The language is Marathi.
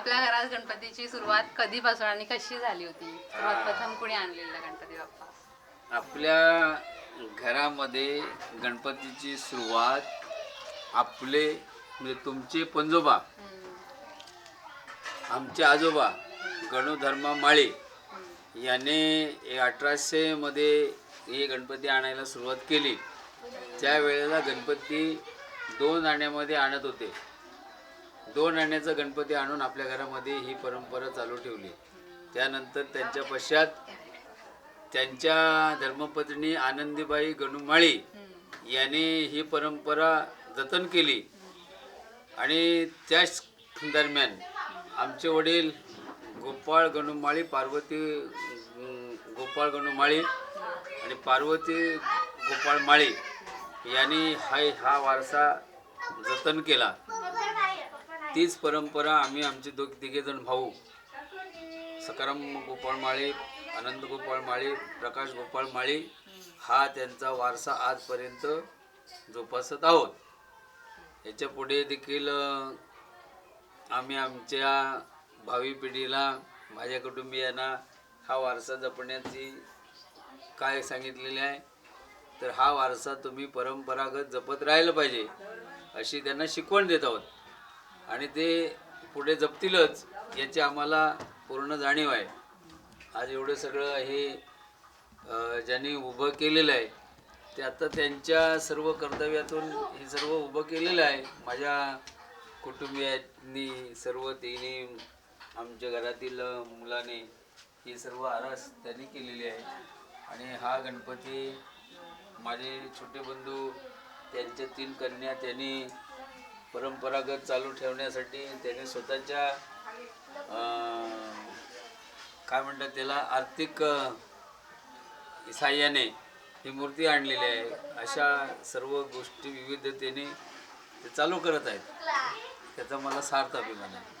आपल्या घरात गणपतीची सुरुवात कधीपासून आणि कशी झाली होती? सर्वात प्रथम कुणी आणलेला गणपती बाप्पा? आपल्या घरामध्ये गणपतीची सुरुवात आपले म्हणजे तुमचे पंजोबा आमचे आजोबा गणुधर्मा माळे याने अठराशे मध्ये हे गणपती आणायला सुरुवात केली. त्यावेळेला गणपती दोन आण्यामध्ये आणत होते. दोन आण्याचा गणपती आणून आपल्या घरामध्ये ही परंपरा चालू ठेवली. त्यानंतर त्यांच्या पश्चात त्यांच्या धर्मपत्नी आनंदीबाई गणुमाळी याने ही परंपरा जतन केली. आणि त्याच दरम्यान आमचे वडील गोपाळ गणुमाळी पार्वती गोपाळ गणुमाळी आणि पार्वती गोपाळ माळी यांनी हा हा वारसा जतन केला. तीच परंपरा आम्ही आमचे दो तिघे जण भाऊ. सकाराम गोपाळ माळे आनंद गोपाळ माळे प्रकाश गोपाळ माळे हा त्यांचा वारसा आजपर्यंत जोपासत आहोत. याच्यापुढे देखील आम्ही आमच्या भावी पिढीला माझ्या कुटुंबियांना हा वारसा जपण्याची काय सांगितलेले आहे तर हा वारसा तुम्ही परंपरागत जपत राहिलं पाहिजे अशी त्यांना शिकवण देत आहोत. आणि ते पुढे जपतीलच याची आम्हाला पूर्ण जाणीव आहे. आज एवढं सगळं हे ज्यांनी उभं केलेलं आहे ते आता त्यांच्या सर्व कर्तव्यातून हे सर्व उभं केलेलं आहे. माझ्या कुटुंबियांनी सर्व तिने आमच्या घरातील मुलाने ही सर्व आरास त्यांनी केलेली आहे. आणि हा गणपती माझे छोटे बंधू त्यांच्या तीन कन्या त्यांनी परंपरागत चालू ठेवण्यासाठी त्याने स्वतःच्या काय म्हणतात त्याला आर्थिक साह्याने सहाय्याने ही मूर्ती आणलेली आहे. अशा सर्व गोष्टी विविधतेने ते चालू करत आहेत. त्याचा मला सार्थ अभिमान आहे.